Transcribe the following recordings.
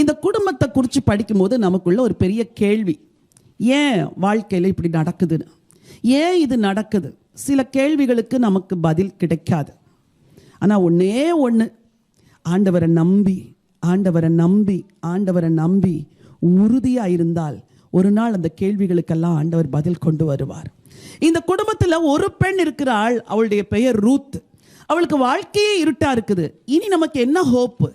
இந்த குடும்பத்தை குறித்து படிக்கும்போது நமக்குள்ள ஒரு பெரிய கேள்வி ஏன் வாழ்க்கையில் இப்படி நடக்குதுன்னு? ஏன் இது நடக்குது? சில கேள்விகளுக்கு நமக்கு பதில் கிடைக்காது. ஆனால் ஒன்றே ஒன்று ஆண்டவரை நம்பி ஆண்டவரை நம்பி ஆண்டவரை நம்பி உறுதியாக இருந்தால் ஒரு நாள் அந்த கேள்விகளுக்கெல்லாம் ஆண்டவர் பதில் கொண்டு வருவார். இந்த குடும்பத்தில் ஒரு பெண் இருக்கிறாள் அவளுடைய பெயர் ரூத். அவளுக்கு வாழ்க்கையே இருட்டா இருக்குது. இனி நமக்கு என்ன ஹோப்பு?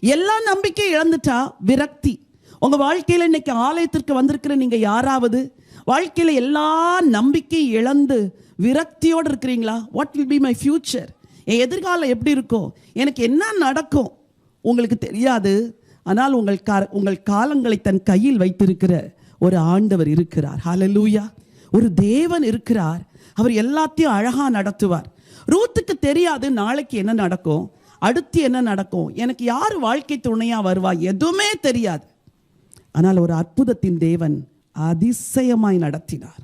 எல்லா நம்பிக்கையும் இழந்துட்டா விரக்தி. உங்க வாழ்க்கையில இன்னைக்கு ஆலயத்திற்கு வந்திருக்கிற நீங்க யாராவது வாழ்க்கையில எல்லா நம்பிக்கையும் இழந்து விரக்தியோடு இருக்கிறீங்களா? What will be my future என் எதிர்காலம் எப்படி இருக்கும்? எனக்கு என்ன நடக்கும்? உங்களுக்கு தெரியாது. ஆனால் உங்கள் கா உங்கள் காலங்களை தன் கையில் வைத்திருக்கிற ஒரு ஆண்டவர் இருக்கிறார். ஹலலூயா ஒரு தேவன் இருக்கிறார். அவர் எல்லாத்தையும் அழகா நடத்துவார். ரூத்துக்கு தெரியாது நாளைக்கு என்ன நடக்கும். அடுத்து என்ன நடக்கும்? எனக்கு யார் வாழ்க்கை துணையாக வருவா? எதுவுமே தெரியாது. ஆனால் ஒரு அற்புதத்தின் தேவன் அதிசயமாய் நடத்தினார்.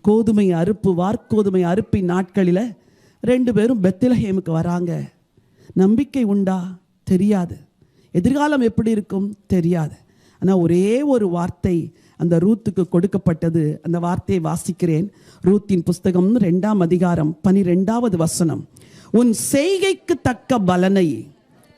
கோதுமை அறுப்பு வார்கோதுமை அறுப்பின் நாட்களில் ரெண்டு பேரும் பெத்திலஹேமுக்கு வராங்க. நம்பிக்கை உண்டா? தெரியாது. எதிர்காலம் எப்படி இருக்கும்? தெரியாது. ஆனால் ஒரே ஒரு வார்த்தை அந்த ரூத்துக்கு கொடுக்கப்பட்டது. அந்த வார்த்தையை வாசிக்கிறேன். ரூத்தின் புஸ்தகம் ரெண்டாம் அதிகாரம் பனிரெண்டாவது வசனம். உன் செய்கைக்கு தக்க பலனை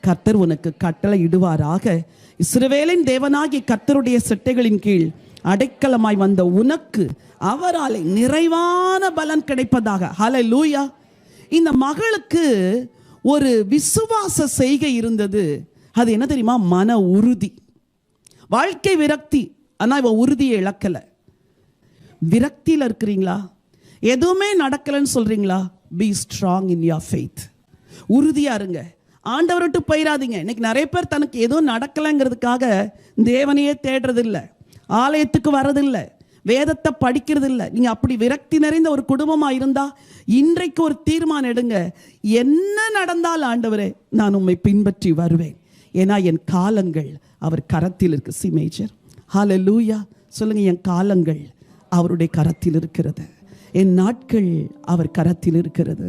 கர்த்தர் உனக்கு கட்டளை இடுவாராக இஸ்ரவேலின் தேவனாகி கர்த்தருடைய சிட்டைகளின் கீழ் அடைக்கலமாய் வந்த உனக்கு அவராலே நிறைவான பலன் கிடைப்பதாக. ஹலை லூயா இந்த மகளுக்கு ஒரு விசுவாச செய்கை இருந்தது. அது என்ன தெரியுமா? மன உறுதி. வாழ்க்கை விரக்தி. ஆனால் இவன் உறுதியை இழக்கலை. விரக்தியில் இருக்கிறீங்களா? எதுவுமே நடக்கலைன்னு சொல்கிறீங்களா be strong in your faith உறுதியாக இருங்க. ஆண்டவர்கிட்ட போயிடாதீங்க இன்னைக்கு நிறைய பேர் தனக்கு எதுவும் நடக்கலைங்கிறதுக்காக தேவனையே தேடுறதில்ல. ஆலயத்துக்கு வரதில்லை வேதத்தை படிக்கிறது இல்லை நீங்கள் அப்படி விரக்தி நிறைந்த ஒரு குடும்பமாக இருந்தால் இன்றைக்கு ஒரு தீர்மானம் எடுங்க. என்ன நடந்தால் ஆண்டவரே நான் உம்மை பின்பற்றி வருவேன். ஏன்னா என் காலங்கள் அவர் கரத்தில் இருக்கு. சி மேஜர் ஹலோ லூயா சொல்லுங்கள் என் காலங்கள் அவருடைய கரத்தில் இருக்கிறது. என் நாட்கள் அவர் கரத்தில் இருக்கிறது.